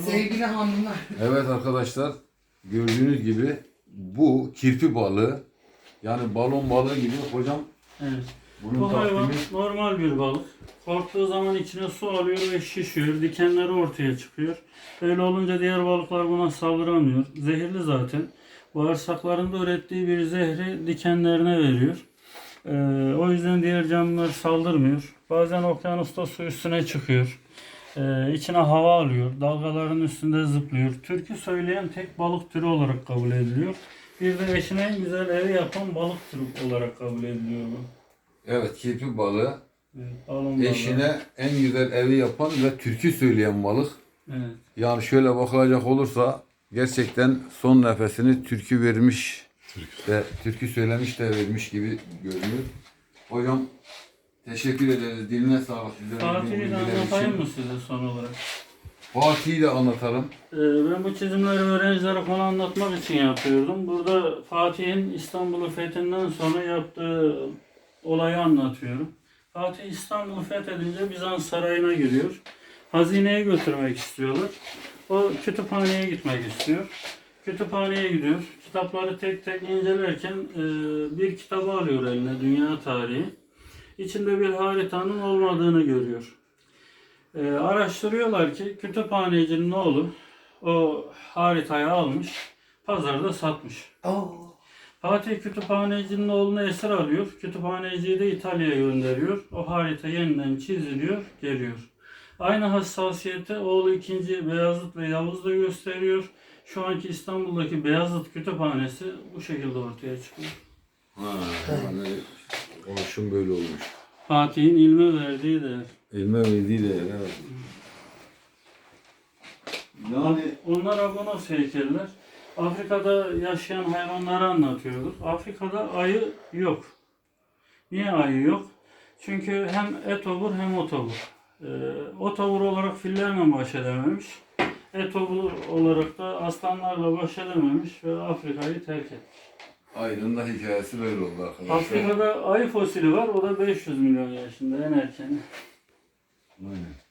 Sevgili hanımlar. Evet arkadaşlar gördüğünüz gibi bu kirpi balığı yani balon balığı gibi hocam Evet. bunun Bu hayvan takvimi normal bir balık. Korktuğu zaman içine su alıyor ve şişiyor. Dikenleri ortaya çıkıyor. Öyle olunca diğer balıklar buna saldıramıyor. Zehirli zaten. Bağırsaklarında ürettiği bir zehri dikenlerine veriyor. Ee, o yüzden diğer canlılar saldırmıyor. Bazen okyanusta su üstüne çıkıyor. Ee, içine hava alıyor. Dalgaların üstünde zıplıyor. Türkü söyleyen tek balık türü olarak kabul ediliyor. Bir de eşine en güzel evi yapan balık türü olarak kabul ediliyor bu. evet kirpi balığı Evet, balon balığı. eşine en güzel evi yapan ve türkü söyleyen balık. Evet. Yani şöyle bakılacak olursa gerçekten son nefesini türkü vermiş ve türkü söylemiş de vermiş gibi görünüyor. Hocam teşekkür ederiz. Diline sağlık. Fatih'i de anlatayım mı size son olarak? Fatih'i de anlatalım. Ee, ben bu çizimleri öğrencilere konu anlatmak için yapıyordum. Burada Fatih'in İstanbul'u fethinden sonra yaptığı olayı anlatıyorum. Fatih İstanbul'u fethedince Bizans sarayına giriyor. Hazineyi götürmek istiyorlar. O kütüphaneye gitmek istiyor. Kütüphaneye gidiyor. Kitapları tek tek incelerken e, bir kitabı alıyor eline Dünya Tarihi. İçinde bir haritanın olmadığını görüyor. E, araştırıyorlar ki kütüphanecinin oğlu o haritayı almış, pazarda satmış. Fatih kütüphanecinin oğlunu esir alıyor. Kütüphaneciyi de İtalya'ya gönderiyor. O harita yeniden çiziliyor, geliyor. Aynı hassasiyeti oğlu 2. Beyazıt ve Yavuz da gösteriyor. Şu anki İstanbul'daki Beyazıt Kütüphanesi bu şekilde ortaya çıkıyor. Oluşum böyle olmuş. Fatih'in ilme verdiği değer. İlme verdiği de evet. Yani Onlar abonos heykeller. Afrika'da yaşayan hayvanları anlatıyordur. Afrika'da ayı yok. Niye ayı yok? Çünkü hem etobur hem otobur. Ee, otobur olarak fillerle baş edememiş. Etobur olarak da aslanlarla baş edememiş ve Afrika'yı terk etti. Aydın da hikayesi böyle oldu arkadaşlar. Afrika'da ayı fosili var. O da 500 milyon yaşında en erkeni. Aynen.